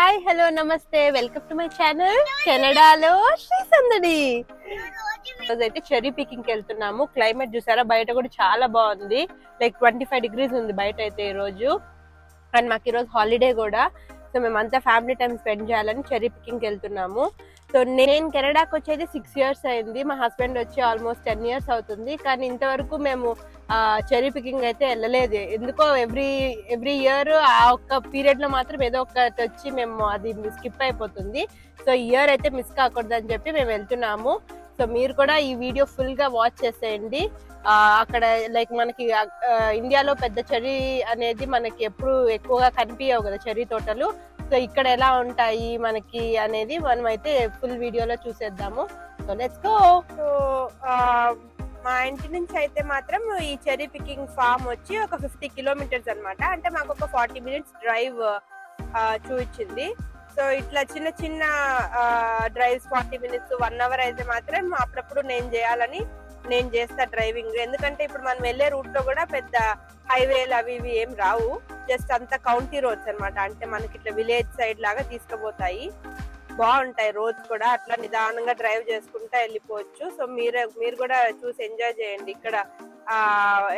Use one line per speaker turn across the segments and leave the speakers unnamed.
Hi hello నమస్తే. Welcome to my channel కెనడాలో శ్రీ సందడి. చెర్రీ అయితే పికింగ్కి వెళ్తున్నాము. క్లైమేట్ చూసారా? బయట కూడా చాలా బాగుంది. లైక్ ట్వంటీ ఫైవ్ డిగ్రీస్ ఉంది బయట అయితే ఈ రోజు అండ్ మాకు ఈరోజు హాలిడే కూడా. సో మేమంతా ఫ్యామిలీ టైం స్పెండ్ చేయాలని చెర్రీ పికింగ్ వెళ్తున్నాము. సో నేను కెనడాకి వచ్చేది సిక్స్ ఇయర్స్ అయింది. మా హస్బెండ్ వచ్చి ఆల్మోస్ట్ టెన్ ఇయర్స్ అవుతుంది. కానీ ఇంతవరకు మేము చెరీ పికింగ్ అయితే వెళ్ళలేదు. ఎందుకో ఎవ్రీ ఎవ్రీ ఇయర్ ఆ ఒక్క పీరియడ్లో మాత్రం ఏదో ఒకటి వచ్చి మేము అది స్కిప్ అయిపోతుంది. సో ఇయర్ అయితే మిస్ కాకూడదు అని చెప్పి మేము వెళ్తున్నాము. సో మీరు కూడా ఈ వీడియో ఫుల్గా వాచ్ చేసేయండి. అక్కడ లైక్ మనకి ఇండియాలో పెద్ద చెర్రీ అనేది మనకి ఎప్పుడు ఎక్కువగా కనిపించవు కదా చెర్రీ తోటలు. సో ఇక్కడ ఎలా ఉంటాయి మనకి అనేది మనం అయితే ఫుల్ వీడియోలో చూసేద్దాము సో లెట్స్ గో సో మా ఇంటి నుంచి అయితే మాత్రం ఈ చెరీ పికింగ్ ఫామ్ వచ్చి ఒక ఫిఫ్టీ కిలోమీటర్స్ అనమాట అంటే మాకు ఒక ఫార్టీ మినిట్స్ డ్రైవ్ చూపించింది. సో ఇట్లా చిన్న చిన్న drives forty minutes one hour అయితే మాత్రం అప్పుడప్పుడు నేను చేయాలని నేను చేస్తా డ్రైవింగ్. ఎందుకంటే ఇప్పుడు మనం వెళ్ళే రూట్లో కూడా పెద్ద హైవేలు అవి ఇవి ఏం రావు. జస్ట్ అంత కౌంటీ రోడ్స్ అన్నమాట. అంటే మనకి ఇట్లా విలేజ్ సైడ్ లాగా తీసుకుపోతాయి. బాగుంటాయి రోడ్స్ కూడా. అట్లా నిదానంగా డ్రైవ్ చేసుకుంటా వెళ్ళిపోవచ్చు. సో మీరే మీరు కూడా చూసి ఎంజాయ్ చేయండి. ఇక్కడ ఆ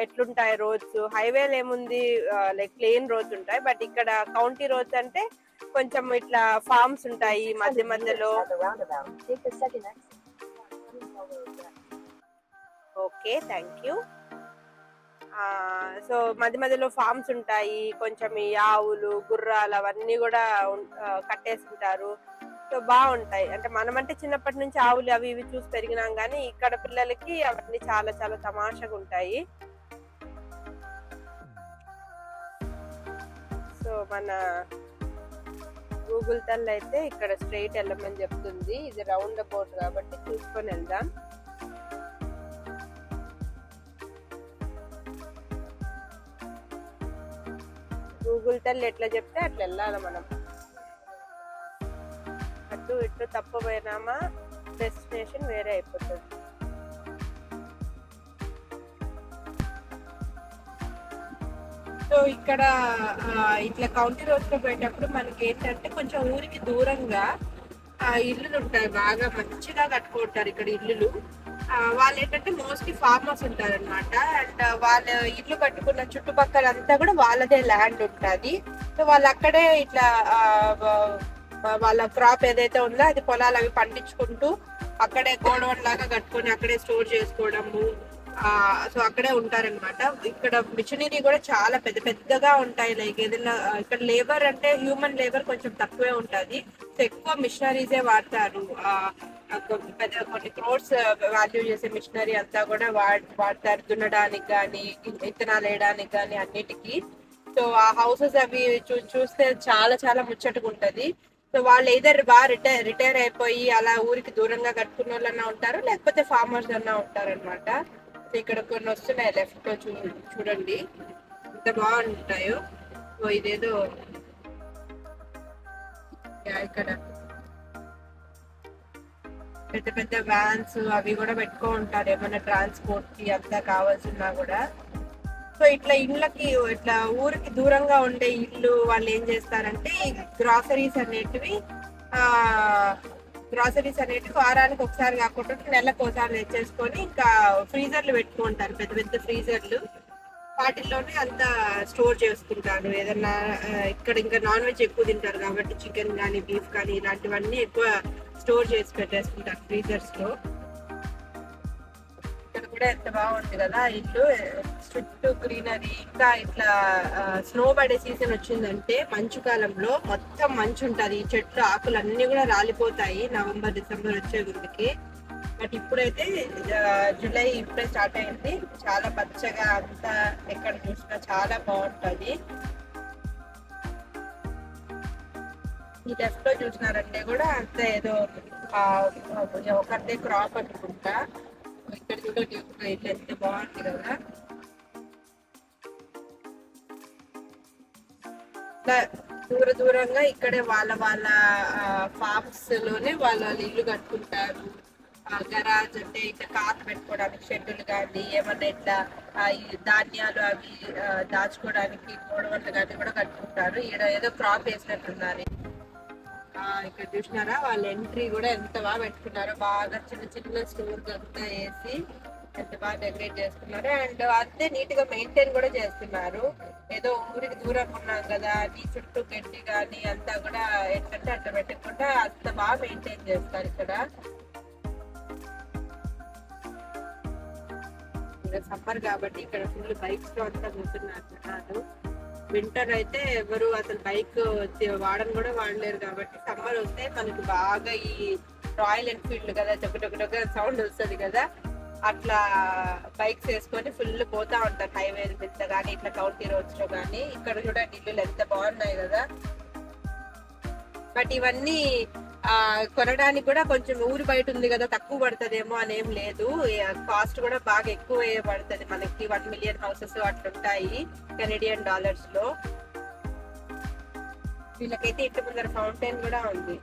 ఎట్లుంటాయి రోడ్స్. హైవేలు ఏముంది? లైక్ ప్లెయిన్ రోడ్స్ ఉంటాయి. బట్ ఇక్కడ కౌంటీ రోడ్స్ అంటే కొంచెం ఇట్లా ఫార్మ్స్ ఉంటాయి మధ్య మధ్యలో. Okay thank you. సో మధ్య మధ్యలో ఫార్మ్స్ ఉంటాయి కొంచెం ఈ ఆవులు గుర్రాలు అవన్నీ కూడా కట్టేసుకుంటారు. సో బాగుంటాయి. అంటే మనమంటే చిన్నప్పటి నుంచి ఆవులు అవి ఇవి చూసి పెరిగినాం కానీ ఇక్కడ పిల్లలకి అవన్నీ చాలా చాలా తమాషగా ఉంటాయి. సో మన గూగుల్ తల్లి అయితే ఇక్కడ స్ట్రైట్ వెళ్ళమని చెప్తుంది. ఇది రౌండ్ అబౌట్ కాబట్టి చూసుకొని వెళ్దాం. గూగుల్ తల్లి ఎట్లా చెప్తే అట్లా వెళ్ళాలి మనం. అటు ఇటు తప్పపోయినామా డెస్టినేషన్ వేరే అయిపోతుంది. సో ఇక్కడ ఇట్లా కౌంటీ రోడ్లో పోయేటప్పుడు మనకి ఏంటంటే కొంచెం ఊరికి దూరంగా ఆ, ఇల్లులు ఉంటాయి బాగా మంచిగా కట్టుకుంటారు ఇక్కడ ఇల్లులు. వాళ్ళు ఏంటంటే మోస్ట్లీ ఫార్మర్స్ ఉంటారు అనమాట అండ్ వాళ్ళ ఇల్లు కట్టుకున్న చుట్టుపక్కల అంతా కూడా వాళ్ళదే ల్యాండ్ ఉంటుంది. సో వాళ్ళు అక్కడే ఇట్లా వాళ్ళ క్రాప్ ఏదైతే ఉందో అది పొలాలు అవి పండించుకుంటూ అక్కడే గోడవన్ లాగా కట్టుకొని అక్కడే స్టోర్ చేసుకోవడము సో అక్కడే ఉంటారన్నమాట. ఇక్కడ మిషనరీ కూడా చాలా పెద్ద పెద్దగా ఉంటాయి. లైక్ ఏదైనా ఇక్కడ లేబర్ అంటే హ్యూమన్ లేబర్ కొంచెం తక్కువే ఉంటుంది. సో ఎక్కువ మిషనరీసే వాడతారు. పెద్ద కొన్ని క్రోడ్స్ వాల్యూ uh, చేసే మిషనరీ అంతా కూడా వాడతారు. దున్నడానికి కానీ విత్తనాలు వేయడానికి కానీ అన్నిటికీ. సో ఆ హౌసెస్ అవి చూ- చూస్తే చాలా చాలా ముచ్చటగా ఉంటది సో వాళ్ళు ఏదర్ బాగా రిటైర్ రిటైర్ అయిపోయి అలా ఊరికి దూరంగా కట్టుకున్న వాళ్ళన్నా ఉంటారు లేకపోతే ఫార్మర్స్ అన్నా ఉంటారనమాట ఇక్కడ కొన్ని వస్తున్నాయి లెఫ్ట్లో చూ చూడండి. ఎంత బాగుంటాయో. ఓ ఇదేదో. ఇక్కడ. పెద్ద పెద్ద వ్యాన్స్ అవి కూడా పెట్టుకో ఉంటారు. ఏమైనా ట్రాన్స్పోర్ట్కి అంతా కావాల్సినా కూడా. సో ఇట్లా ఇళ్ళకి ఇట్లా ఊరికి దూరంగా ఉండే ఇల్లు వాళ్ళు ఏం చేస్తారంటే గ్రాసరీస్ అనేటివి ఆ గ్రాసరీస్ అనేటివి వారానికి ఒకసారి కాకుండా నెలకు ఒకసారి తెచ్చేసుకొని ఇంకా ఫ్రీజర్లు పెట్టుకుంటారు. పెద్ద పెద్ద ఫ్రీజర్లు వాటిల్లోనే అంతా స్టోర్ చేసుకుంటాను. ఏదన్నా ఇక్కడ ఇంకా నాన్ వెజ్ ఎక్కువ తింటారు కాబట్టి చికెన్ కానీ బీఫ్ కానీ ఇలాంటివన్నీ ఎక్కువ స్టోర్ చేసి పెట్టేసుకుంటారు ఫ్రీజర్స్లో ఇక్కడ కూడా ఎంత బాగుంది కదా ఇల్లు చుట్టూ గ్రీనరీ ఇంకా ఇట్లా స్నో పడే సీజన్ వచ్చిందంటే మంచు కాలంలో మొత్తం మంచు ఉంటుంది ఈ చెట్లు ఆకులు అన్ని కూడా రాలిపోతాయి నవంబర్ డిసెంబర్ వచ్చే గురికి బట్ ఇప్పుడైతే జూలై ఇప్పుడే స్టార్ట్ అయింది. చాలా పచ్చగా అంతా ఎక్కడ చూసినా చాలా బాగుంటుంది. ఈ లెఫ్ట్లో చూసినారంటే కూడా అంత ఏదో ఒకరిదే క్రాప్ అనుకుంటా. ఇక్కడ చూడండి ఒక ఎంత బాగుంది కదా. దూర దూరంగా ఇక్కడే వాళ్ళ వాళ్ళ ఫార్మ్స్లోనే వాళ్ళ వాళ్ళ ఇల్లు కట్టుకుంటారు. గరాజ్ అంటే ఇట్లా కార్లు పెట్టుకోవడానికి షెడ్యూల్ కానీ ఏమన్నా ఇట్లా ఈ ధాన్యాలు అవి దాచుకోవడానికి గోడవలు కానీ కూడా కట్టుకుంటారు. ఈడ ఏదో క్రాప్ వేసినట్టున్నారు. ఆ, ఇక్కడ చూసినారా? వాళ్ళ ఎంట్రీ కూడా ఎంత బాగా పెట్టుకున్నారో. బాగా చిన్న చిన్న స్టోర్ అంతా వేసి ఎంత బాగా డెకరేట్ చేస్తున్నారు అండ్ అంతే నీట్గా మెయింటైన్ కూడా చేస్తున్నారు. ఏదో ఊరికి దూరం ఉన్నాం కదా నీ చుట్టూ గడ్డి కానీ అంతా కూడా ఎట్లంటే అట్లా పెట్టకుండా అంత బాగా మెయింటైన్ చేస్తారు ఇక్కడ. సమ్మర్ కాబట్టి ఇక్కడ ఫుల్ బైక్స్లో అంతా చూస్తున్నారు జనాలు. వింటర్ అయితే ఎవరు అసలు బైక్ వాడని కూడా వాడలేరు కాబట్టి సమ్మర్ వస్తే మనకి బాగా ఈ రాయల్ ఎన్ఫీల్డ్ కదా చొక్క సౌండ్ వస్తుంది కదా అట్లా బైక్స్ వేసుకొని ఫుల్ పోతా ఉంటారు హైవే మీద కానీ ఇట్లా కౌంటీ రోడ్స్లో కానీ ఇక్కడ కూడా ఇల్లులు ఎంత బాగున్నాయి కదా. బట్ ఇవన్నీ ఆ కొనడానికి కూడా కొంచెం ఊరు బయట ఉంది కదా తక్కువ పడుతుందేమో అని ఏం లేదు. కాస్ట్ కూడా బాగా ఎక్కువ పడుతుంది మనకి. వన్ మిలియన్ హౌసెస్ అట్లా ఉంటాయి కెనడియన్ డాలర్స్లో. వీళ్ళకైతే ఇంటి ముందర ఫౌంటైన్ కూడా ఉంది.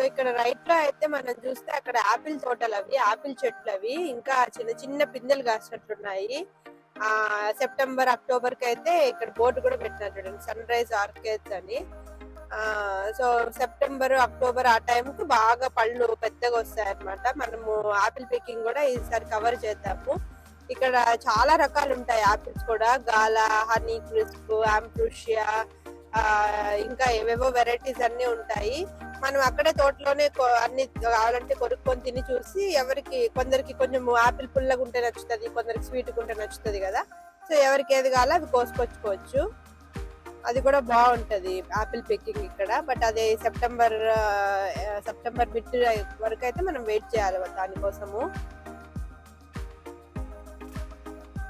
సో ఇక్కడ రైట్లో అయితే మనం చూస్తే అక్కడ ఆపిల్ తోటలు అవి ఆపిల్ చెట్లు అవి ఇంకా చిన్న చిన్న పిందెలు కాసినట్లున్నాయి ఆ సెప్టెంబర్ అక్టోబర్కి అయితే ఇక్కడ బోర్డు కూడా పెట్టినారు చూడండి. సన్ రైజ్ ఆర్కేడ్స్ అని. ఆ సో సెప్టెంబర్ అక్టోబర్ ఆ టైం కి బాగా పళ్ళు పెద్దగా వస్తాయి అనమాట మనము ఆపిల్ పికింగ్ కూడా ఈసారి కవర్ చేద్దాము. ఇక్కడ చాలా రకాలు ఉంటాయి ఆపిల్స్ కూడా. గాలా హనీ క్రిస్ప్ ఆంప్రూషియా ఆ ఇంకా ఏవేవో వెరైటీస్ అన్ని ఉంటాయి. మనం అక్కడే తోటలోనే కొ- అన్ని కావాలంటే కొనుక్కొని తిని చూసి ఎవరికి కొందరికి కొంచెం ఆపిల్ పుల్లగా ఉంటే నచ్చుతుంది కొందరికి స్వీట్ ఉంటే నచ్చుతుంది కదా. సో ఎవరికి ఏది కావాలో అవి కోసుకొచ్చుకోవచ్చు. అది కూడా బాగుంటది ఆపిల్ పికింగ్ ఇక్కడ. బట్ అది సెప్టెంబర్ సెప్టెంబర్ మిడ్ వరకు అయితే మనం వెయిట్ చేయాలి దానికోసము.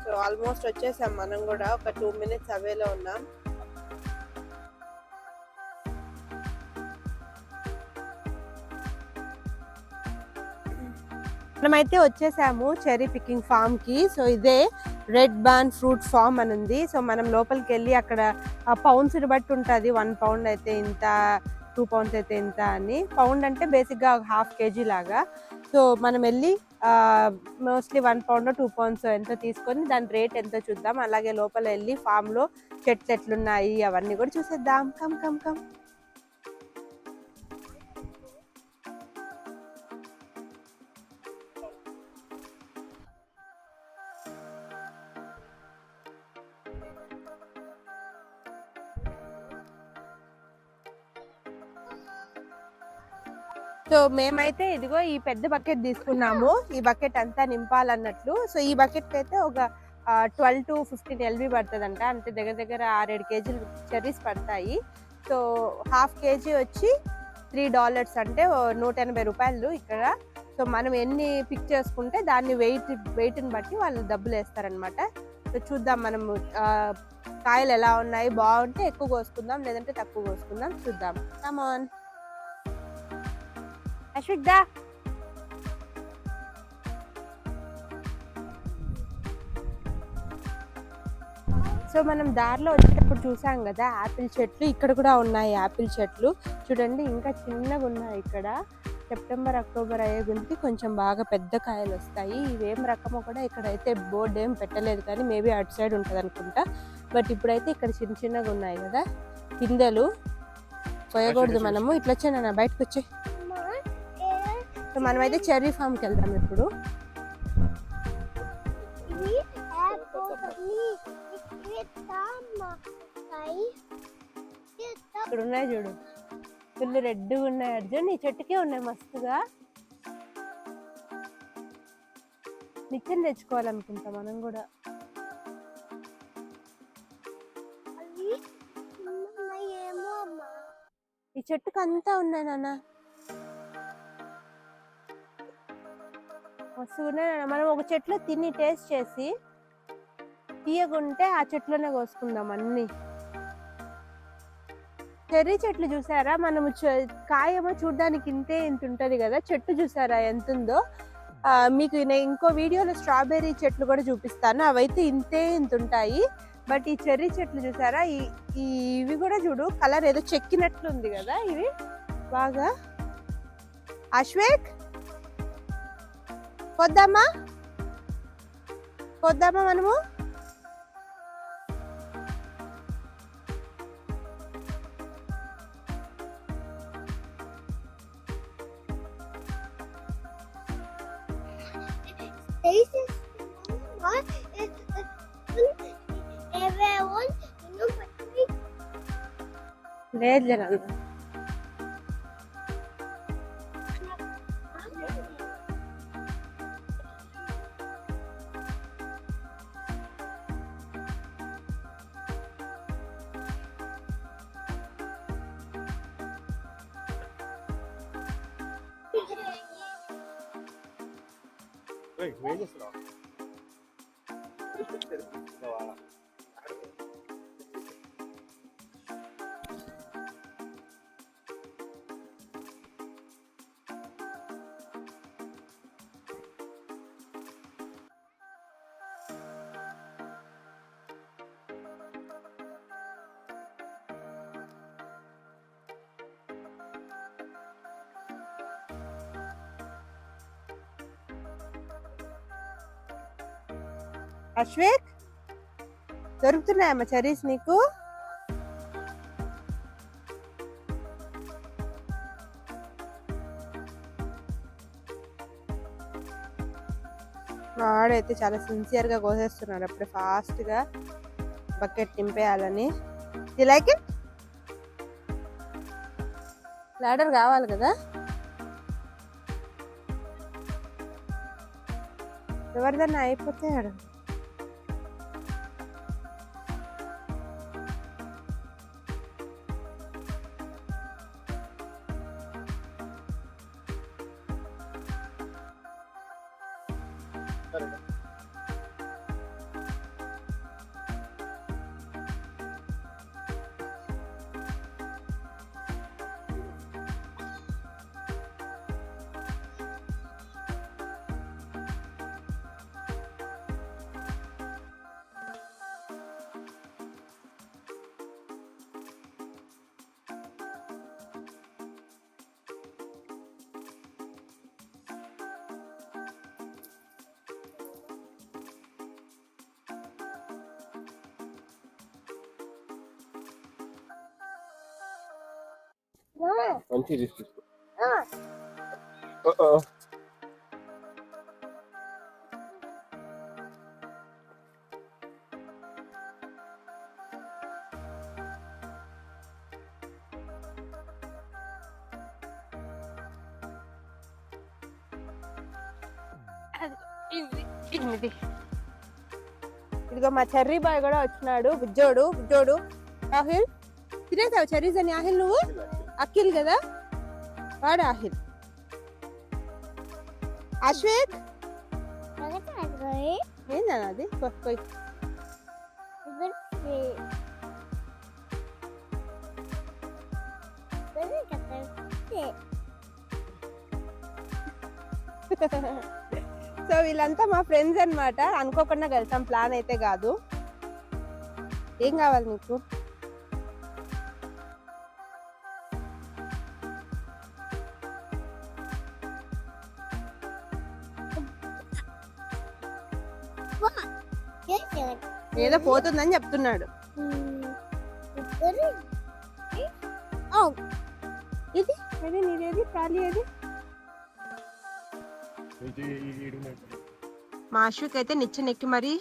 సో ఆల్మోస్ట్ వచ్చేసాం మనం కూడా. ఒక టూ మినిట్స్ అవేలో ఉన్నాం. మనమైతే వచ్చేసాము చెర్రీ పికింగ్ ఫామ్కి. సో ఇదే రెడ్ బాన్ ఫ్రూట్ ఫామ్ అని ఉంది. సో మనం లోపలికి వెళ్ళి అక్కడ పౌండ్స్ బట్టి ఉంటుంది. వన్ పౌండ్ అయితే ఇంత టూ పౌండ్స్ అయితే ఇంత అని. పౌండ్ అంటే బేసిక్గా హాఫ్ కేజీ లాగా. సో మనం వెళ్ళి mostly one pound two pounds ఎంతో తీసుకొని దాని రేట్ ఎంతో చూద్దాం. అలాగే లోపల వెళ్ళి ఫామ్లో చెట్లు ఎట్లున్నాయి అవన్నీ కూడా చూసేద్దాం. కమ్ కమ్ కమ్ సో మేమైతే ఇదిగో ఈ పెద్ద బకెట్ తీసుకున్నాము. ఈ బకెట్ అంతా నింపాలన్నట్లు. సో ఈ బకెట్ అయితే ఒక ట్వెల్వ్ టు ఫిఫ్టీన్ ఎల్బీ పడుతుందంట. అంటే దగ్గర దగ్గర ఆరేడు కేజీలు చెర్రీస్ పడతాయి. సో హాఫ్ కేజీ వచ్చి త్రీ డాలర్స్ అంటే నూట ఎనభై రూపాయలు ఇక్కడ. సో మనం ఎన్ని పిక్ చేసుకుంటే దాన్ని వెయిట్ వెయిట్ని బట్టి వాళ్ళు డబ్బులు వేస్తారనమాట సో చూద్దాం మనము కాయలు ఎలా ఉన్నాయి బాగుంటే ఎక్కువ కోసుకుందాం లేదంటే తక్కువ కోసుకుందాం చూద్దాం. కమాన్ అశ్విక్ దా సో మనం దారిలో వచ్చేటప్పుడు చూసాం కదా యాపిల్ చెట్లు ఇక్కడ కూడా ఉన్నాయి యాపిల్ చెట్లు. చూడండి ఇంకా చిన్నగా ఉన్నాయి ఇక్కడ. సెప్టెంబర్ అక్టోబర్ అయ్యే గురించి కొంచెం బాగా పెద్ద కాయలు వస్తాయి. ఇవేం రకమో కూడా ఇక్కడైతే బోర్డు ఏం పెట్టలేదు కానీ మేబీ అటు సైడ్ ఉంటుంది అనుకుంటా. బట్ ఇప్పుడైతే ఇక్కడ చిన్న చిన్నగా ఉన్నాయి కదా. పిందెలు పోయకూడదు మనము. ఇట్లా వచ్చే నాన్న బయటకు వచ్చే. సో మనమైతే చెర్రీ ఫామ్కి వెళ్దాం ఇప్పుడు. ఇక్కడ ఉన్నాయి చూడు. ఫుల్ రెడ్ ఉన్నాయి అర్జున్. ఈ చెట్టుకే ఉన్నాయి మస్తుగా. నిత్యం తెచ్చుకోవాలనుకుంటా మనం కూడా. ఈ చెట్టుకు అంతా ఉన్నాయి నాన్న. ఉన్నాయి మనం ఒక చెట్లు తిని టేస్ట్ చేసి తీయకుంటే ఆ చెట్లోనే కోసుకుందాం అన్ని. చెర్రీ చెట్లు చూసారా? మనము చె- చూడడానికి ఇంతే ఇంత ఉంటుంది కదా? చెట్టు చూసారా ఎంత ఉందో మీకు నేను ఇంకో వీడియోలో స్ట్రాబెర్రీ చెట్లు కూడా చూపిస్తాను. అవైతే ఇంతే ఇంత ఉంటాయి. బట్ ఈ చెర్రీ చెట్లు చూసారా? ఈ ఇవి కూడా చూడు కలర్ ఏదో చెక్కినట్లు ఉంది కదా ఇవి? బాగా? అశ్వేక్? కొద్దామా కొద్దామా మనము?
This is 对没
意思
了这完了
అశ్వేక్? దొరుకుతున్నాయమ్మా చెరీస్ నీకు? వాడైతే చాలా సిన్సియర్గా కోసేస్తున్నాడు. అప్పుడే ఫాస్ట్గా బకెట్ నింపేయాలని. ఈ లైక్ ఇట్ లాడర్ కావాలి కదా? ఎవరిదన్నా అయిపోతే
Espera, espera. ఓ.
ఇది ఇదిగో మా చెర్రీ బాయ్ కూడా వచ్చినాడు. బుజ్జోడు బుజ్జోడు. ఆహిల్ తినేసావు చెర్రీస్ అని ఆహిల్ నువ్వు? అఖిల్ కదా? వాడు అఖిల్. అశ్వేక్?
Look
అది? పోయి. సో వీళ్ళంతా మా ఫ్రెండ్స్ అన్నమాట. అనుకోకుండా వెళ్తాం ప్లాన్ అయితే కాదు. ఏం కావాలి నీకు? ఏదో పోతుందని చెప్తున్నాడు. ఇది? నీదేది? ట్రాలీ. మా అశ్విక్ అయితే నిచ్చెనెక్కి మరి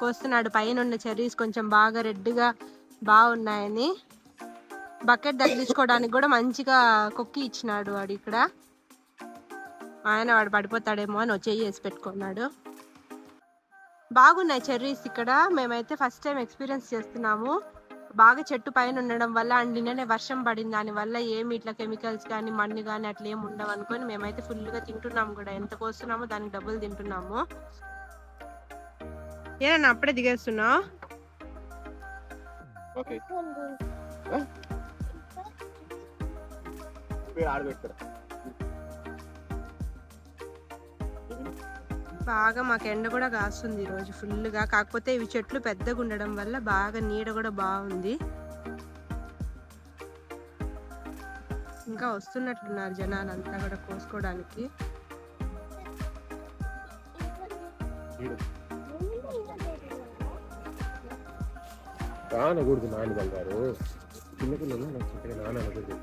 కోస్తున్నాడు. పైన ఉన్న చెర్రీస్ కొంచెం బాగా రెడ్గా బాగున్నాయని. బకెట్ తగిలించుకోవడానికి కూడా మంచిగా కొక్కి ఇచ్చినాడు వాడు ఇక్కడ. ఆయన వాడు పడిపోతాడేమో అని వచ్చి వేసి పెట్టుకున్నాడు. బాగున్నాయి చెర్రీస్ ఇక్కడ. మేమైతే ఫస్ట్ టైం ఎక్స్పీరియన్స్ చేస్తున్నాము. బాగా చెట్టు పైన ఉండడం వల్ల అండ్ నిన్ననే వర్షం పడింది దాని వల్ల ఏమి ఇట్లా కెమికల్స్ కానీ మన్ను కానీ అట్లా ఏమి ఉండవు అనుకొని మేమైతే full గా తింటున్నాము కూడా. ఎంత కోస్తున్నామో దానికి డబ్బులు తింటున్నాము. ఏనన్నా అప్పుడే దిగేస్తున్నావు?
ఓకే.
బాగా మాకు ఎండ కూడా కాస్తుంది ఈరోజు ఫుల్గా కాకపోతే ఇవి చెట్లు పెద్దగా ఉండడం వల్ల బాగా నీడ కూడా బాగుంది. ఇంకా వస్తున్నట్లున్నారు జనాలు అంతా కూడా కోసుకోవడానికి
నాన్న బంగారు. చిన్నపిల్లలు నచ్చుంటే నాన్న అనకూడదు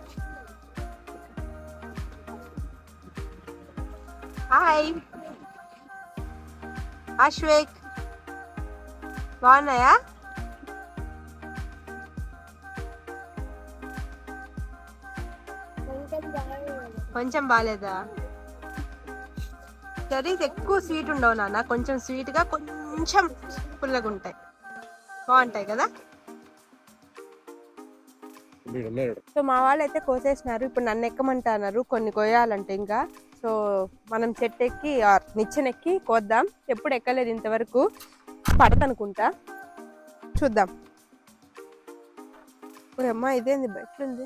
హాయ్. అశ్వేక్ బాగున్నాయా
కొంచెం
బాగాలేదా కర్రీస్ ఎక్కువ స్వీట్ ఉండవు నాన్న. కొంచెం స్వీట్గా కొంచెం పుల్లగా ఉంటాయి బాగుంటాయి కదా? సో మా వాళ్ళు అయితే కోసేసినారు ఇప్పుడు నన్ను ఎక్కమంటున్నారు కొన్ని కోయాలంటే ఇంకా. సో మనం చెట్టు ఎక్కి నిచ్చెనెక్కి నిచ్చెన ఎక్కి కోద్దాం. ఎప్పుడు ఎక్కలేదు ఇంతవరకు. పడతనుకుంటా చూద్దాం. ఓ అమ్మా ఇదేంది? ఎట్లుంది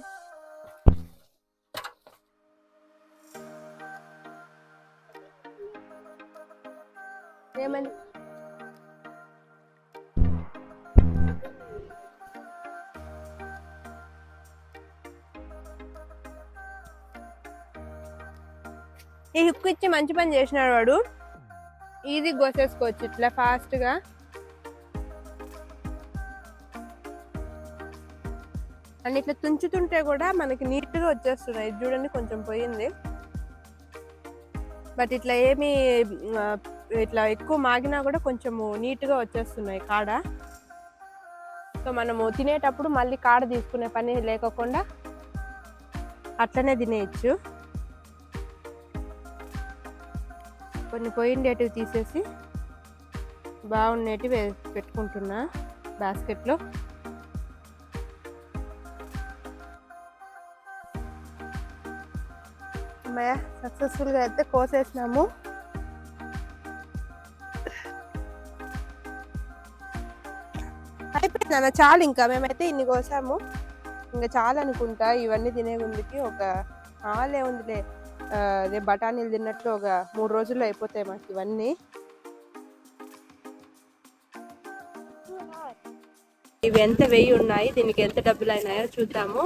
ఏమని? ఈ హుక్ ఇచ్చి మంచి పని చేసినాడు వాడు. ఈజీ కోసేసుకోవచ్చు ఇట్లా ఫాస్ట్గా అండ్ ఇట్లా తుంచుతుంటే కూడా మనకి నీట్గా వచ్చేస్తున్నాయి ఇది చూడండి కొంచెం పోయింది. బట్ ఇట్లా ఏమి ఇట్లా ఎక్కువ మాగినా కూడా కొంచెము నీట్గా వచ్చేస్తున్నాయి కాడ. సో మనము తినేటప్పుడు మళ్ళీ కాడ తీసుకునే పని లేకోకుండా అట్లనే తినేయచ్చు. కొన్ని పోయిండేటివి తీసేసి బాగుండేటివి పెట్టుకుంటున్నా బాస్కెట్లో. అమ్మయ్య సక్సెస్ఫుల్గా అయితే కోసేసినాము. అయిపోయింది అన్న చాలు ఇంకా. మేమైతే ఇన్ని కోసాము. ఇంకా చాలు అనుకుంటా. ఇవన్నీ తినే ఉందికి ఒక హాలే ఉందిలే. అదే బఠానీలు తిన్నట్లు ఒక మూడు రోజుల్లో అయిపోతాయి మాకు ఇవన్నీ. ఇవి ఎంత వెయ్యి ఉన్నాయి? దీనికి ఎంత డబ్బులు అయినాయో చూద్దాము.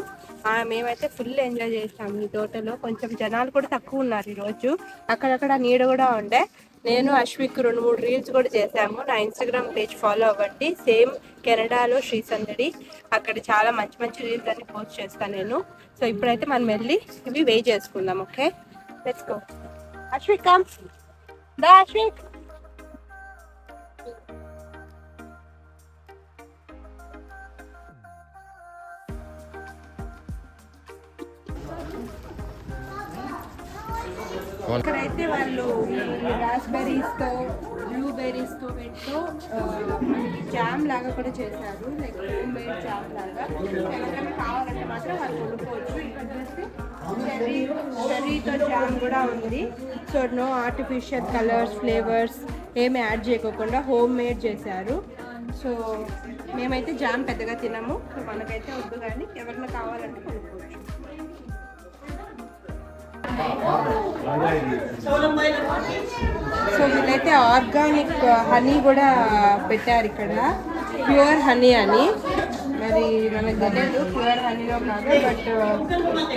మేమైతే ఫుల్ ఎంజాయ్ చేసాము ఈ తోటలో. కొంచెం జనాలు కూడా తక్కువ ఉన్నారు ఈరోజు అక్కడక్కడ నీడ కూడా ఉండే. నేను అశ్విక్ రెండు మూడు రీల్స్ కూడా చేశాము నా ఇన్స్టాగ్రామ్ పేజ్ ఫాలో అవ్వండి. సేమ్ కెనడాలో శ్రీసందడి అక్కడ చాలా మంచి మంచి రీల్స్ అన్ని పోస్ట్ చేస్తాను నేను. సో ఇప్పుడైతే మనం వెళ్ళి ఇవి వే చేసుకుందాం okay let's go Ashvik come దా అశ్విక్ ఇక్కడైతే వాళ్ళు రాస్బెర్రీస్తో బ్లూబెర్రీస్తో పెట్టో జామ్ లాగా కూడా చేశారు. లైక్ హోమ్ మేడ్ జామ్ లాగా. ఎవరికైనా కావాలంటే మాత్రం వాళ్ళు కొనుక్కోవచ్చు. ఇక్కడ చూస్తే చెర్రీ చెర్రీతో జామ్ కూడా ఉంది. So no artificial colours flavours ఏమి యాడ్ చేయకోకుండా హోమ్ మేడ్ చేశారు. సో మేమైతే జామ్ పెద్దగా తినము. సో మనకైతే వద్దు కానీ ఎవరైనా కావాలంటే కొనుక్కోవచ్చు. సో వీళ్ళైతే ఆర్గానిక్ హనీ కూడా పెట్టారు ఇక్కడ. ప్యూర్ హనీ అని. మరి మనకు తెలియదు ప్యూర్ హనీలో కాదు బట్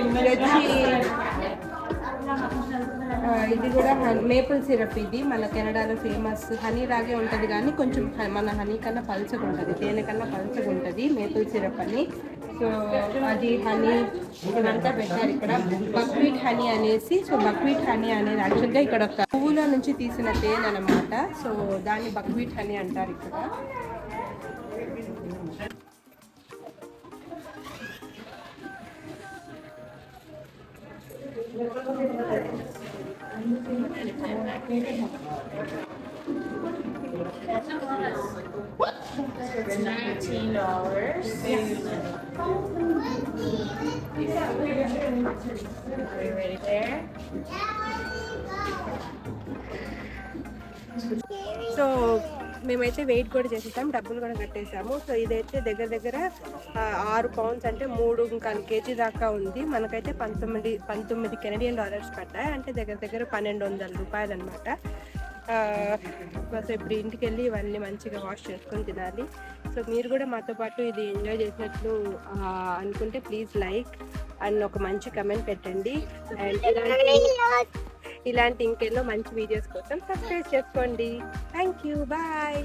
ఇది వచ్చి ఇది కూడా మేపుల్ సిరప్ ఇది. మన కెనడాలో ఫేమస్ హనీ లాగే ఉంటుంది కానీ కొంచెం మన హనీ కన్నా పల్చగా ఉంటుంది తేనె కన్నా పల్చగా ఉంటుంది మేపుల్ సిరప్ అని. సో అది హనీ ఇదంతా పెట్టారు ఇక్కడ. బక్వీట్ హనీ అనేసి సో బక్వీట్ హనీ అనేది యాక్చువల్గా ఇక్కడ ఒక పువ్వుల నుంచి తీసిన తేనె అనమాట సో దాన్ని బక్వీట్ హనీ అంటారు ఇక్కడ.
Nineteen dollars. Are you ready there?
So మేమైతే వెయిట్ కూడా చేసేసాం డబ్బులు కూడా కట్టేసాము. సో ఇదైతే దగ్గర దగ్గర ఆరు పౌండ్స్ అంటే మూడు ఇంకా కేజీ దాకా ఉంది. మనకైతే పంతొమ్మిది పంతొమ్మిది కెనడియన్ డాలర్స్ పడ్డాయి. అంటే దగ్గర దగ్గర పన్నెండు వందల రూపాయలు అనమాట సో ఇప్పుడు ఇంటికి వెళ్ళి ఇవన్నీ మంచిగా వాష్ చేసుకొని తినాలి. సో మీరు కూడా మాతో పాటు ఇది ఎంజాయ్ చేసినట్లు అనుకుంటే ప్లీజ్ లైక్ అండ్ ఒక మంచి కమెంట్ పెట్టండి. అండ్ ఇలాంటి ఇలాంటి ఇంకెన్నో మంచి వీడియోస్ కోసం సబ్స్క్రైబ్ చేసుకోండి. Thank you. బాయ్.